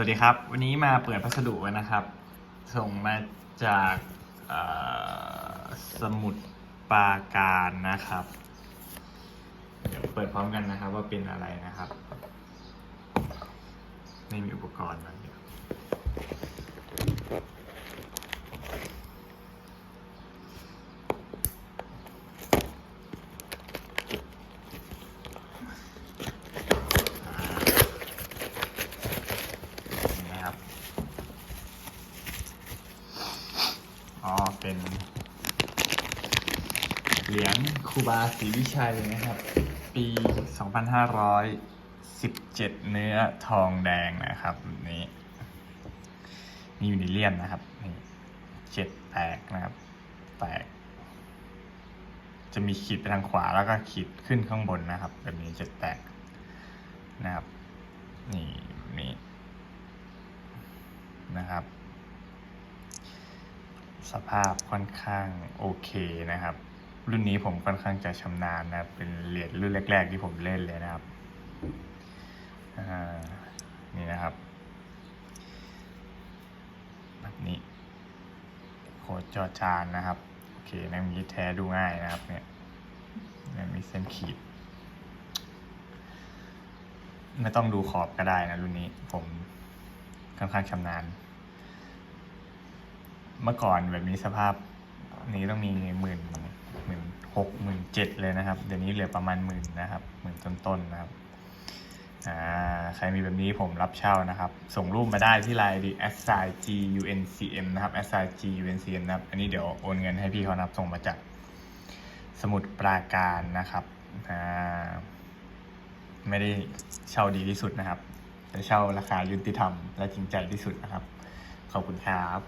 สวัสดีครับ วันนี้มาเปิดพัสดุกันนะครับ ส่งมาจากสมุดปราการนะครับ เดี๋ยวเปิดพร้อมกันนะครับว่าเป็นอะไรนะครับ ไม่มีอุปกรณ์มาเยวนะครับ อ๋อ เป็นเหรียญครูบาศรีวิชัยนะครับ ปี 2517 เนื้อทองแดงนะครับนี้มีอยู่ในเลี่ยมนะครับนี่เจ็ดแตกนะครับ แตก จะมีขีดไปทางขวาแล้วก็ขีดขึ้นข้างบนนะครับแบบนี้เจ็ดแตกนะครับ นี่นี่นะครับ สภาพค่อนข้างโอเคนะครับ รุ่นนี้ผมค่อนข้างจะชำนาญนะเป็นเหรียญรุ่นแรก ๆ ที่ผมเล่นเลยนะครับนี่นะครับแบบนี้โคจอจานนะครับ โอเคนะมีแท้ดูง่ายนะครับเนี่ยเนี่ยมีเส้นขีด ไม่ต้องดูขอบก็ได้นะรุ่นนี้ผมค่อนข้างชำนาญ เมื่อก่อนแบบนี้สภาพนี้ต้องมีหมื่นหมื่นหกหมื่นเจ็ดเลยนะครับ เดี๋ยวนี้เหลือประมาณหมื่นนะครับหมื่นต้นๆนนะครับอ่าใครมีแบบนี้ผมรับเช่านะครับ ส่งรูปมาได้ที่ไลน์ดี s i g u n c m นะครับ s i g u n c m นะครับ อันนี้เดี๋ยวโอนเงินให้พี่เขานะครับส่งมาจากสมุดปราการนะครับอ่าไม่ได้เช่าดีที่สุดนะครับแต่เช่าราคายุติธรรมและจริงใจที่สุดนะครับ ขอบคุณครับ